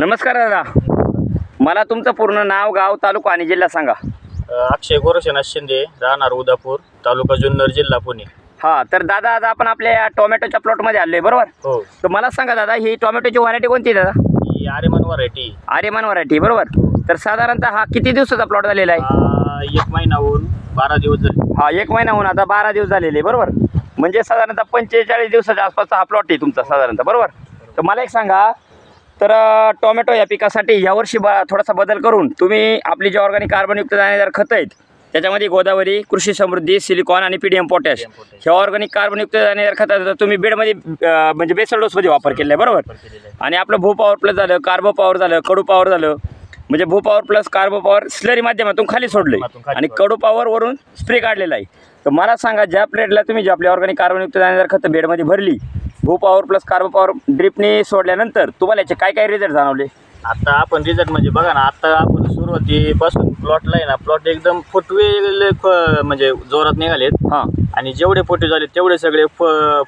नमस्कार दादा. मला तुमचं पूर्ण नाव गाव तालुका आणि जिल्हा सांगा. अक्षय गोरक्षनाथ शिंदे राहणार उदापूर तालुका जुन्नर जिल्हा पुणे. हां तर दादा आता आपण आपल्या या टोमॅटोच्या प्लॉटमध्ये आलो आहे बरोबर? हो. तर मला सांगा दादा ही टोमॅटोची व्हरायटी कोणती आहे दादा? ही आर्यमन व्हरायटी. आर्यमान व्हरायटी बरोबर? तर साधारणतः हा किती दिवसाचा प्लॉट झालेला आहे? हा एक महिना होऊन बारा दिवस झाले. हा एक महिना होऊन आता बारा दिवस झालेले बरोबर? म्हणजे साधारणतः पंचेचाळीस दिवसाच्या आसपासचा हा प्लॉट आहे तुमचा साधारणतः बरोबर? तर मला एक सांगा तर टोमॅटो या पिकासाठी यावर्षी ब थोडासा बदल करून तुम्ही आपली जे ऑर्गॅनिक कार्बनयुक्त दाणेदार खतं आहेत त्याच्यामध्ये गोदावरी कृषी समृद्धी सिलिकॉन आणि पी डी एम पोटॅश. ह्या ऑर्गॅनिक कार्बनयुक्त दाणेदार खताचा तुम्ही बेडमध्ये म्हणजे बेसल डोसमध्ये वापर केलेला आहे बरोबर. आणि आपलं भू पॉवर प्लस झालं कार्बो पॉवर झालं कडू पॉवर झालं म्हणजे Bhu power plus carbo power slurry माध्यमातून खाली खाली आणि. कडू पॉवर वरून स्प्रे काढलेला आहे तर मला सांगा ज्या प्लेटला तुम्ही जे आपली ऑर्गॅनिक कार्बनयुक्त दाणेदार खतं बेडमध्ये भरली Bhu power plus carbo power ड्रिपने सोडल्यानंतर तुम्हाला याचे काय काय रिझल्ट जाणवले? आता आपण रिझल्ट म्हणजे बघा ना आता आपण सुरुवातीपासून प्लॉटला आहे ना प्लॉट एकदम फुटवे म्हणजे जोरात निघालेत. हां. आणि जेवढे फोटो झाले तेवढे सगळे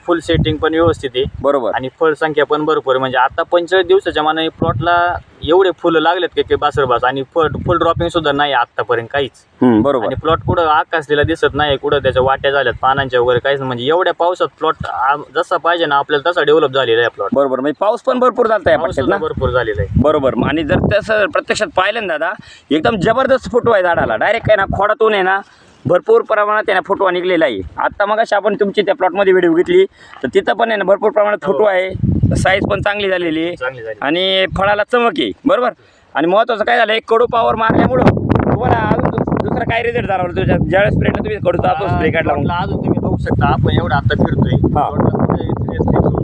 फुल सेटिंग पण व्यवस्थित आहे. बरोबर. आणि फळ संख्या पण भरपूर म्हणजे आता पंचेचाळीस दिवसाच्या मानाने प्लॉटला एवढे फुलं लागलेत की की बासरबास आणि फळ फुल ड्रॉपिंग सुद्धा नाही आतापर्यंत काहीच. हम्म, बरोबर. आणि प्लॉट कुठं आकाशलेला दिसत नाही कुठं त्याच्या वाट्या झाल्यात पानांच्या वगैरे काहीच नाही. म्हणजे एवढ्या पावसात प्लॉट जसा पाहिजे ना आपल्याला तसा डेव्हलप झालेला आहे प्लॉट बरोबर. म्हणजे पाऊस पण भरपूर पट्ट्यात ना? भरपूर झालेला आहे. बरोबर. आणि जर तसं प्रत्यक्षात पाहिलं ना दादा एकदम जबरदस्त फोटो आहे झाडाला. डायरेक्ट काय ना खोडातून आहे ना भरपूर प्रमाणात त्याने फोटो निघलेला आहे. आत्ता मग आपण तुमची त्या प्लॉटमध्ये व्हिडिओ घेतली. तर तिथं पण आहे ना भरपूर प्रमाणात फोटो आहे. साईज पण चांगली झालेली आहे. झाली आणि फळाला चमक आहे. बरोबर? आणि महत्त्वाचं काय झालं एक कडू पावर मारल्यामुळं तुम्हाला अजून दुस- दुसरा काय रिझल्ट जाणवलं तुझ्या? ज्यावेळेस स्प्रेला तुम्ही कडूचा आपण स्प्रे काढला अजून तुम्ही बघू शकता आपण एवढा आता फिरतोय. हा.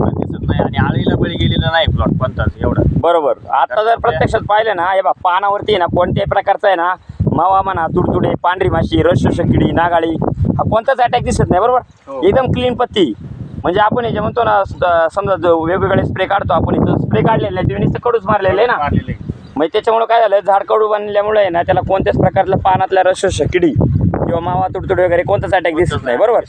दिसत नाही. आणि आळीला बळी गेलेला नाही प्लॉट कोणताच एवढा. बरोबर. आता जर प्रत्यक्षात पाहिलं ना हे बा पानावरती आहे ना कोणत्याही प्रकारचा आहे ना मावा म्हणा तुडतुडे पांढरी माशी रसशोषक किडी नागाळी हा कोणताच अटॅक दिसत नाही बरोबर हो. एकदम क्लीन पत्ती म्हणजे आपण हे जे म्हणतो ना समजा जो वेगवेगळे स्प्रे काढतो आपण इथं स्प्रे काढलेले आहे नुसतं कडूच मारलेलं आहे ना. म्हणजे त्याच्यामुळे काय झालं झाड कडू बनल्यामुळे आहे ना त्याला कोणत्याच प्रकारला पानातल्या रसशोषक किडी किंवा मावा तुडतुड वगैरे कोणताच अटॅक दिसत नाही बरोबर.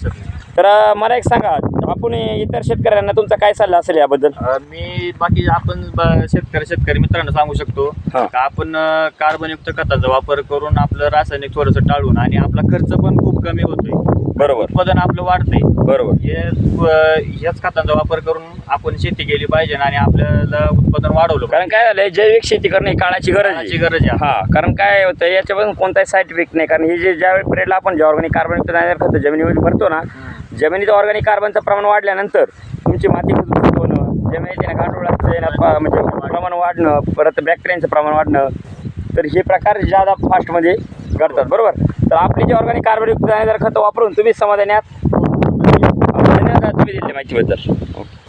तर मला एक सांगा आपण इतर शेतकऱ्यांना तुमचा काय सल्ला असेल याबद्दल अं, मी बाकी आपण ब- शेतकरी शेतकरी मित्रांना सांगू शकतो हा. का आपण कार्बनयुक्त खताचा वापर करून आपलं रासायनिक थोडंसं टाळून आणि आपला खर्च पण खूप कमी होतोय बरोबर. उत्पादन आपलं वाढतंय. बरोबर. हे अं, ह्याच खतांचा वापर करून आपण शेती केली पाहिजे आणि आपल्याला उत्पादन वाढवलं. कारण काय झालंय जैविक शेती करणे ही काळाची गरज काळाची आहे गरज आहे. हा कारण काय होतं याच्या पण कोणताही साईड इफेक्ट नाही. कारण हे जे ज्या पिरियडला आपण जे ऑर्गॅनिक दाणेदार खतं जमिनीमध्ये भरतो ना जमिनीत ऑर्गॅनिक कार्बनचं प्रमाण वाढल्यानंतर तुमची माती मजबूत होणं जमिनीत आहे ना गांडुळाचं आहे ना प- म्हणजे प्रमाण वाढणं परत बॅक्टेरियांचं प्रमाण वाढणं तर हे प्रकार ज्यादा फास्टमध्ये घडतात बरोबर? तर आपली जे ऑर्गॅनिक कार्बनयुक्त दाणेदार खतं वापरून तुम्ही समाधानी आहात धन्यवाद तुम्ही दिले माहितीबद्दल.